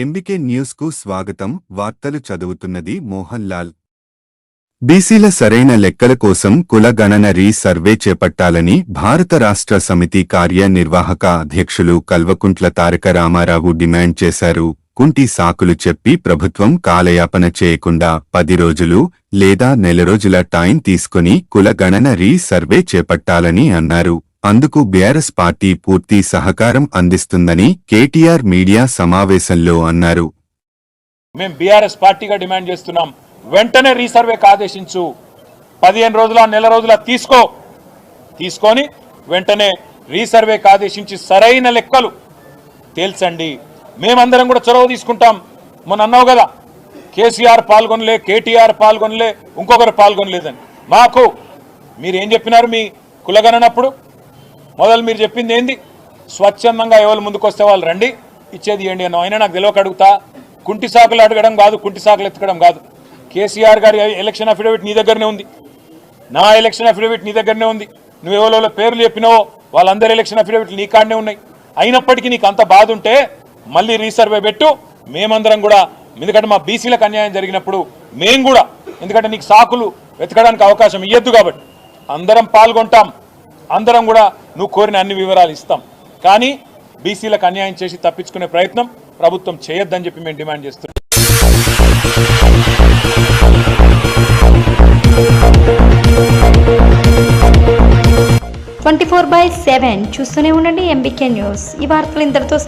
MBK న్యూస్కు స్వాగతం. వార్తలు చదువుతున్నది మోహన్ లాల్ బీసీల సరైన లెక్కల కోసం కుల గణన రీ సర్వే చేపట్టాలని భారత రాష్ట్ర సమితి కార్యనిర్వాహక అధ్యక్షులు కల్వకుంట్ల తారక రామారావు డిమాండ్ చేశారు. కుంటి సాకులు చెప్పి ప్రభుత్వం కాలయాపన చేయకుండా పది రోజులు లేదా నెల రోజుల టైం తీసుకుని కుల గణన రీ సర్వే చేపట్టాలని అన్నారు. అందుకు బీఆర్ఎస్ పార్టీ పూర్తి సహకారం అందిస్తుందని కేటీఆర్ మీడియా సమావేశంలో అన్నారు. మేము బీఆర్ఎస్ పార్టీగా డిమాండ్ చేస్తున్నాం. వెంటనే రీసర్వేకి ఆదేశించు. పదిహేను రోజుల నెల రోజుల తీసుకో. తీసుకొని వెంటనే రీసర్వేకి ఆదేశించి సరైన లెక్కలు తేల్చండి. మేమందరం కూడా చొరవ తీసుకుంటాం. మొన్న అన్నావు కదా కేసీఆర్ పాల్గొనలే కేటీఆర్ పాల్గొనలే ఇంకొకరు పాల్గొనలేదని. మాకు మీరు ఏం చెప్పినారు మీ కులగణనప్పుడు? మొదలు మీరు చెప్పింది ఏంది? స్వచ్ఛందంగా ఎవరు ముందుకొస్తే వాళ్ళు రండి. ఇచ్చేది ఏంటి అన్న అయినా నాకు తెలియక అడుగుతా. కుంటి సాకులు అడగడం కాదు కుంటి సాకులు ఎత్తుకడం కాదు. కేసీఆర్ గారి ఎలక్షన్ అఫిడవిట్ నీ దగ్గరనే ఉంది. నా ఎలక్షన్ అఫిడవిట్ నీ దగ్గరనే ఉంది. నువ్వు ఎవరో పేర్లు చెప్పినావో వాళ్ళందరి ఎలక్షన్ అఫిడవిట్లు నీ కాడనే ఉన్నాయి. అయినప్పటికీ నీకు అంత బాధ ఉంటే మళ్ళీ రీసర్వే పెట్టు. మేమందరం కూడా ఎందుకంటే మా బీసీలకు అన్యాయం జరిగినప్పుడు మేము కూడా ఎందుకంటే నీకు సాకులు వెతకడానికి అవకాశం ఇవ్వద్దు కాబట్టి. అందరం పాల్గొంటాం. అందరం కూడా నువ్వు కోరిన అన్ని వివరాలు ఇస్తాం. కానీ బీసీలకు అన్యాయం చేసి తప్పించుకునే ప్రయత్నం ప్రభుత్వం చేయొద్దని చెప్పి మేము డిమాండ్ చేస్తున్నాం. ట్వంటీ ఫోర్ బై సెవెన్ చూస్తూనే ఉండండి ఎంబీకే న్యూస్. ఈ వార్తలు ఇంతటితో